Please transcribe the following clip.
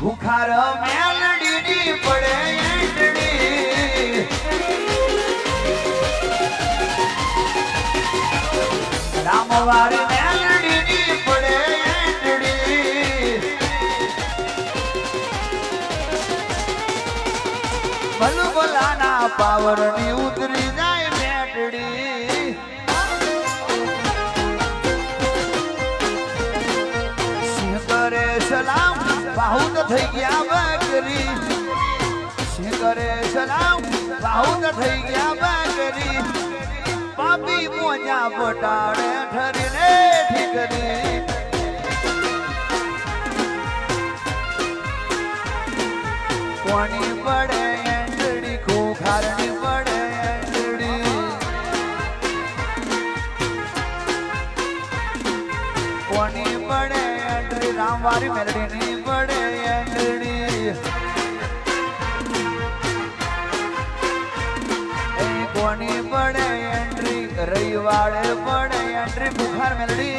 ભૂખાર મેલડીની પડે એંટડી રામવાર મેલડીની પડે એંટડી પાવરની ઉતરી જાય મેટડી. સલામ બાહુત થઈ ગયા બકરી. કરે સલામ બાહુદ થઈ ગયા બકરી. પાપી મોજા પટાડે ઠરીને ઠીકરી. કોની પડે એંડડી ખોખારની પડે એંડડી કોની પડે એંડડી રામવારી મેલડીની પડે એંડડી એ કોની પડે એન્ટ્રી રવિવારે પડે એન્ટ્રી બુખાર મેલડી